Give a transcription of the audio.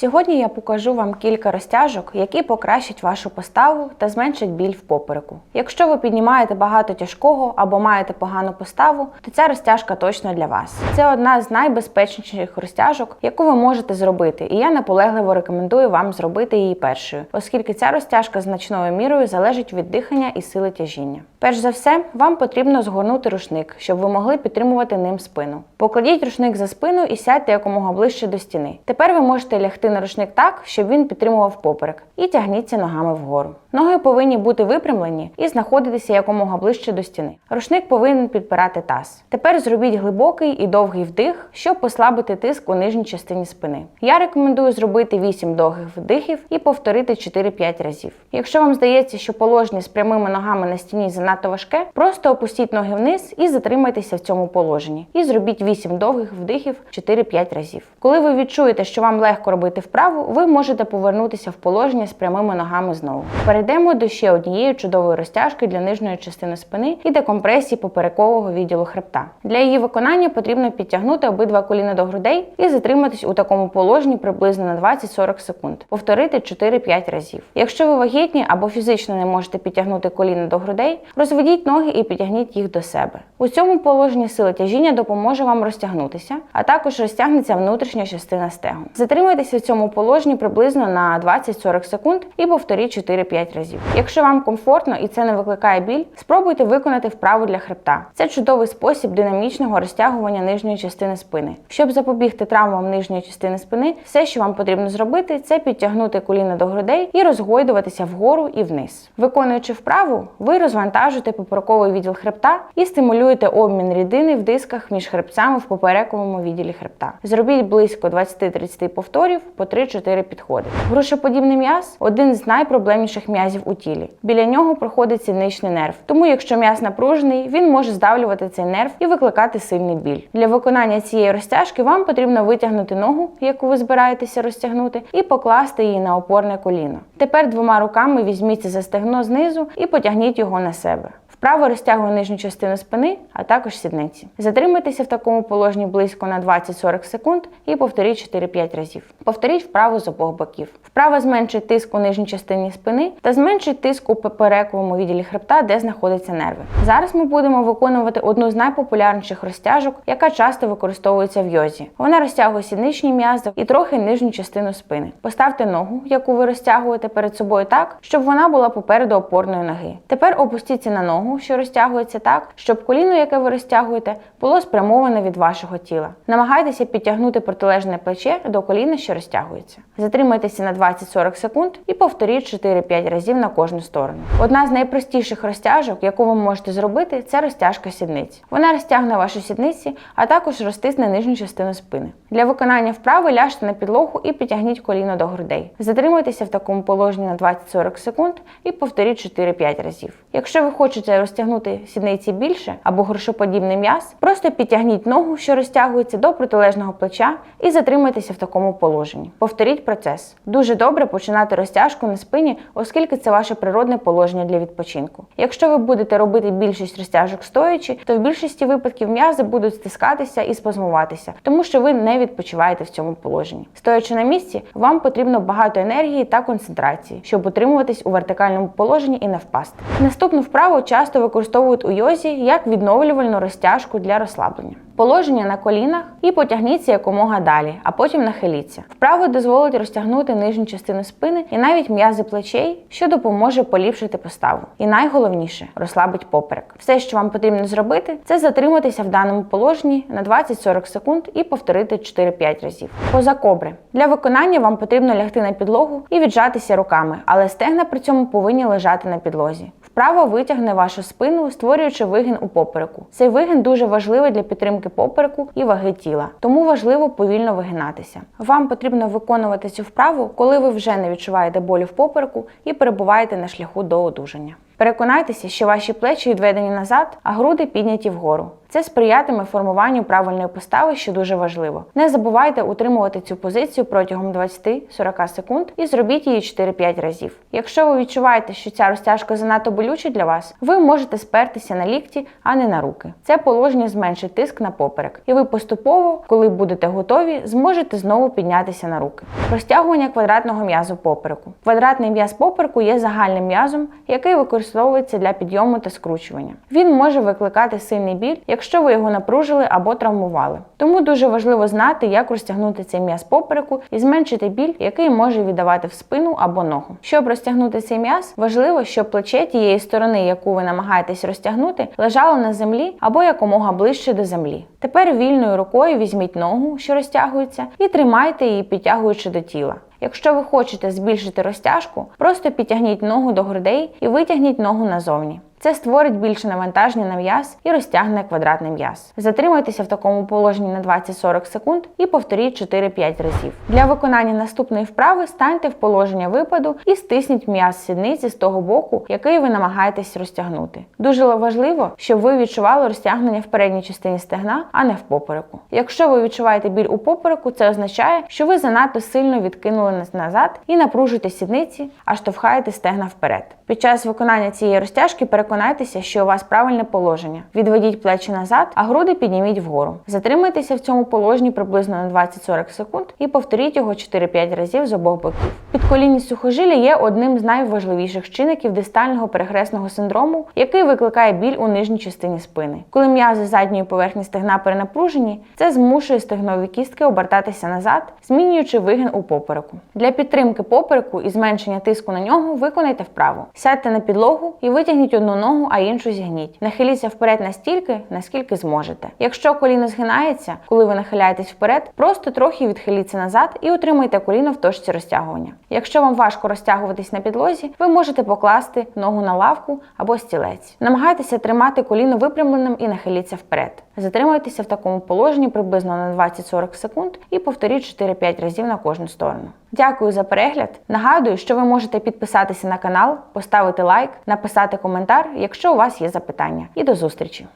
Сьогодні я покажу вам кілька розтяжок, які покращать вашу поставу та зменшать біль в попереку. Якщо ви піднімаєте багато тяжкого або маєте погану поставу, то ця розтяжка точно для вас. Це одна з найбезпечніших розтяжок, яку ви можете зробити, і я наполегливо рекомендую вам зробити її першою, оскільки ця розтяжка значною мірою залежить від дихання і сили тяжіння. Перш за все, вам потрібно згорнути рушник, щоб ви могли підтримувати ним спину. Покладіть рушник за спину і сядьте якомога ближче до стіни. Тепер ви можете лягти на рушник так, щоб він підтримував поперек, і тягніться ногами вгору. Ноги повинні бути випрямлені і знаходитися якомога ближче до стіни. Рушник повинен підпирати таз. Тепер зробіть глибокий і довгий вдих, щоб послабити тиск у нижній частині спини. Я рекомендую зробити 8 довгих вдихів і повторити 4-5 разів. Якщо вам здається, що положення з прямими ногами на стіні занадто важке, просто опустіть ноги вниз і затримайтеся в цьому положенні. І зробіть 8 довгих вдихів 4-5 разів. Коли ви відчуєте, що вам легко робити вправу, ви можете повернутися в положення з прямими ногами знову. Перейдемо до ще однієї чудової розтяжки для нижньої частини спини і декомпресії поперекового відділу хребта. Для її виконання потрібно підтягнути обидва коліна до грудей і затриматись у такому положенні приблизно на 20-40 секунд. Повторити 4-5 разів. Якщо ви вагітні або фізично не можете підтягнути коліна до грудей, розведіть ноги і підтягніть їх до себе. У цьому положенні сила тяжіння допоможе вам розтягнутися, а також розтягнеться внутрішня частина стегон. Затримуйтеся в цьому положенні приблизно на 20-40 секунд і повторіть 4-5 разів. Якщо вам комфортно і це не викликає біль, спробуйте виконати вправу для хребта. Це чудовий спосіб динамічного розтягування нижньої частини спини. Щоб запобігти травмам нижньої частини спини, все, що вам потрібно зробити, це підтягнути коліна до грудей і розгойдуватися вгору і вниз. Виконуючи вправу, ви розвантажуєте поперековий відділ хребта і стимулюєте обмін рідини в дисках між хребцями в поперековому відділі хребта. Зробіть близько 20-30 повторів по 3-4 підходи. Грушоподібний м'яз один з найпроблемніших м'язів у тілі. Біля нього проходить сідничний нерв. Тому, якщо м'яз напружений, він може здавлювати цей нерв і викликати сильний біль. Для виконання цієї розтяжки вам потрібно витягнути ногу, яку ви збираєтеся розтягнути, і покласти її на опорне коліно. Тепер двома руками візьміться за стегно знизу і потягніть його на себе. Вправо розтягує нижню частину спини, а також сідниці. Затримайтеся в такому положенні близько на 20-40 секунд і повторіть 4-5 разів. Повторіть вправо з обох боків. Вправо зменшить тиск у нижній частині спини та зменшить тиск у поперековому відділі хребта, де знаходяться нерви. Зараз ми будемо виконувати одну з найпопулярніших розтяжок, яка часто використовується в йозі. Вона розтягує сідничні м'язи і трохи нижню частину спини. Поставте ногу, яку ви розтягуєте перед собою так, щоб вона була попереду опорної ноги. Тепер опустіться на ногу що розтягується так, щоб коліно, яке ви розтягуєте, було спрямоване від вашого тіла. Намагайтеся підтягнути протилежне плече до коліна, що розтягується. Затримайтеся на 20-40 секунд і повторіть 4-5 разів на кожну сторону. Одна з найпростіших розтяжок, яку ви можете зробити, це розтяжка сідниць. Вона розтягне ваші сідниці, а також розтисне нижню частину спини. Для виконання вправи ляжте на підлогу і підтягніть коліно до грудей. Затримуйтеся в такому положенні на 20-40 секунд і повторіть 4-5 разів. Якщо ви хочете розтягнути сідниці більше або грошоподібний м'яз, просто підтягніть ногу, що розтягується до протилежного плеча, і затримайтеся в такому положенні. Повторіть процес. Дуже добре починати розтяжку на спині, оскільки це ваше природне положення для відпочинку. Якщо ви будете робити більшість розтяжок стоячи, то в більшості випадків м'язи будуть стискатися і спазмуватися, тому що ви не відпочиваєте в цьому положенні. Стоячи на місці, вам потрібно багато енергії та концентрації, щоб утримуватись у вертикальному положенні і не впасти. Наступну вправу часто використовують у йозі як відновлювальну розтяжку для розслаблення. Положення на колінах і потягніться якомога далі, а потім нахиліться. Вправо дозволить розтягнути нижню частину спини і навіть м'язи плечей, що допоможе поліпшити поставу. І найголовніше розслабить поперек. Все, що вам потрібно зробити, це затриматися в даному положенні на 20-40 секунд і повторити 4-5 разів. Поза кобри. Для виконання вам потрібно лягти на підлогу і віджатися руками, але стегна при цьому повинні лежати на підлозі. Вправо витягне вашу спину, створюючи вигін у попереку. Цей вигін дуже важливий для підтримки попереку і ваги тіла, тому важливо повільно вигинатися. Вам потрібно виконувати цю вправу, коли ви вже не відчуваєте болю в попереку і перебуваєте на шляху до одужання. Переконайтеся, що ваші плечі відведені назад, а груди підняті вгору. Це сприятиме формуванню правильної постави, що дуже важливо. Не забувайте утримувати цю позицію протягом 20-40 секунд і зробіть її 4-5 разів. Якщо ви відчуваєте, що ця розтяжка занадто болюча для вас, ви можете спертися на лікті, а не на руки. Це положення зменшить тиск на поперек, і ви поступово, коли будете готові, зможете знову піднятися на руки. Розтягування квадратного м'язу попереку. Квадратний м'яз попереку є загальним м'язом, який використовується для підйому та скручування. Він може викликати сильний біль, якщо ви його напружили або травмували. Тому дуже важливо знати, як розтягнути цей м'яз попереку і зменшити біль, який може віддавати в спину або ногу. Щоб розтягнути цей м'яз, важливо, щоб плече тієї сторони, яку ви намагаєтесь розтягнути, лежало на землі або якомога ближче до землі. Тепер вільною рукою візьміть ногу, що розтягується, і тримайте її, підтягуючи до тіла. Якщо ви хочете збільшити розтяжку, просто підтягніть ногу до грудей і витягніть ногу назовні. Це створить більше навантаження на м'яз і розтягне квадратний м'яз. Затримайтеся в такому положенні на 20-40 секунд і повторіть 4-5 разів. Для виконання наступної вправи станьте в положення випаду і стисніть м'яз сідниці з того боку, який ви намагаєтесь розтягнути. Дуже важливо, щоб ви відчували розтягнення в передній частині стегна, а не в попереку. Якщо ви відчуваєте біль у попереку, це означає, що ви занадто сильно відкинули назад і напружуєте сідниці, а штовхаєте стегна вперед. Під час виконання цієї розтяжки переконайтеся, що у вас правильне положення. Відведіть плечі назад, а груди підніміть вгору. Затримайтеся в цьому положенні приблизно на 20-40 секунд і повторіть його 4-5 разів з обох боків. Підколінні сухожилля є одним з найважливіших чинників дистального перехресного синдрому, який викликає біль у нижній частині спини. Коли м'язи задньої поверхні стегна перенапружені, це змушує стегнові кістки обертатися назад, змінюючи вигин у попереку. Для підтримки попереку і зменшення тиску на нього виконайте вправу. Сядьте на підлогу і витягніть одну ногу, а іншу зігніть. Нахиліться вперед настільки, наскільки зможете. Якщо коліно згинається, коли ви нахиляєтесь вперед, просто трохи відхиліться назад і утримуйте коліно в точці розтягування. Якщо вам важко розтягуватись на підлозі, ви можете покласти ногу на лавку або стілець. Намагайтеся тримати коліно випрямленим і нахиліться вперед. Затримуйтеся в такому положенні приблизно на 20-40 секунд і повторіть 4-5 разів на кожну сторону. Дякую за перегляд. Нагадую, що ви можете підписатися на канал, поставити лайк, написати коментар, якщо у вас є запитання. І до зустрічі!